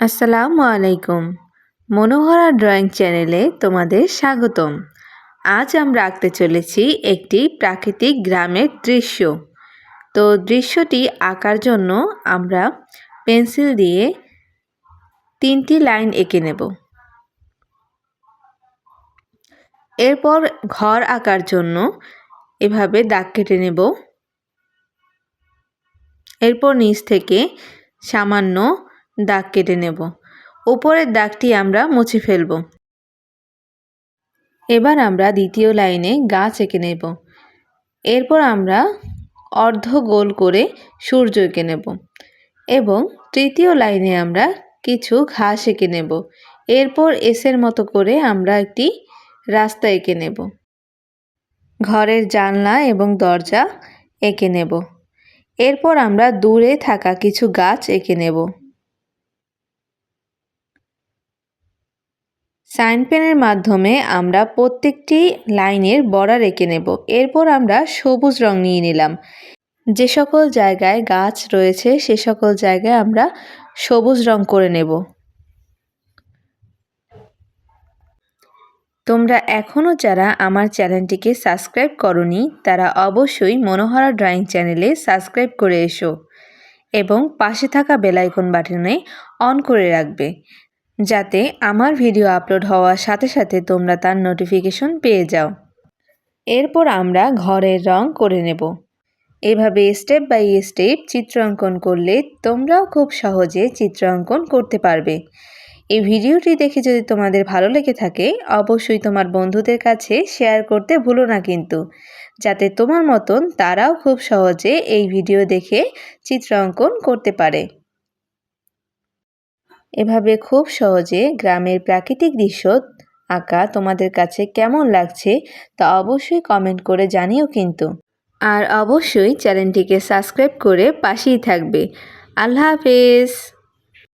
আসসালামু আলাইকুম। মনোহরা ড্রয়িং চ্যানেলে তোমাদের স্বাগতম। আজ আমরা আঁকতে চলেছি একটি প্রাকৃতিক গ্রামের দৃশ্য। তো দৃশ্যটি আঁকার জন্য আমরা পেন্সিল দিয়ে তিনটি লাইন এঁকে নেব। এরপর ঘর আঁকার জন্য এভাবে দাগ কেটে নেব। এরপর নিচ থেকে সামান্য দাগ কেটে নেব। উপরের দাগটি আমরা মুছে ফেলব। এবার আমরা দ্বিতীয় লাইনে গাছ এঁকে নেব। এরপর আমরা অর্ধ গোল করে সূর্য এঁকে নেব এবং তৃতীয় লাইনে আমরা কিছু ঘাস এঁকে নেব। এরপর এসের মতো করে আমরা একটি রাস্তা এঁকে নেব। ঘরের জানলা এবং দরজা এঁকে নেব। এরপর আমরা দূরে থাকা কিছু গাছ এঁকে নেব। সাইন পেনের মাধ্যমে আমরা প্রত্যেকটি লাইনের বর্ডার এঁকে নেব। এরপর আমরা সবুজ রং নিয়ে নিলাম। যে সকল জায়গায় গাছ রয়েছে, সে সকল জায়গায় আমরা সবুজ রং করে নেব। তোমরা এখনও যারা আমার চ্যানেলটিকে সাবস্ক্রাইব করনি, তারা অবশ্যই মনোহরা ড্রয়িং চ্যানেলে সাবস্ক্রাইব করে এসো এবং পাশে থাকা বেলাইকন বাটনে অন করে রাখবে। যাতে আমার ভিডিও আপলোড হওয়ার সাথে সাথে তোমরা তার নোটিফিকেশন পেয়ে যাও। এরপর আমরা ঘরের রং করে নেব। এভাবে স্টেপ বাই স্টেপ চিত্র অঙ্কন করলে তোমরাও খুব সহজে চিত্র অঙ্কন করতে পারবে। এই ভিডিওটি দেখে যদি তোমাদের ভালো লেগে থাকে, অবশ্যই তোমার বন্ধুদের কাছে শেয়ার করতে ভুলো না কিন্তু, যাতে তোমার মতন তারাও খুব সহজে এই ভিডিও দেখে চিত্র অঙ্কন করতে পারে। এভাবে খুব সহজে গ্রামের প্রাকৃতিক দৃশ্য আঁকা তোমাদের কাছে কেমন লাগছে তা অবশ্যই কমেন্ট করে জানিও কিন্তু। আর অবশ্যই চ্যানেলটিকে সাবস্ক্রাইব করে পাশেই থাকবে। আল্লাহ হাফেজ!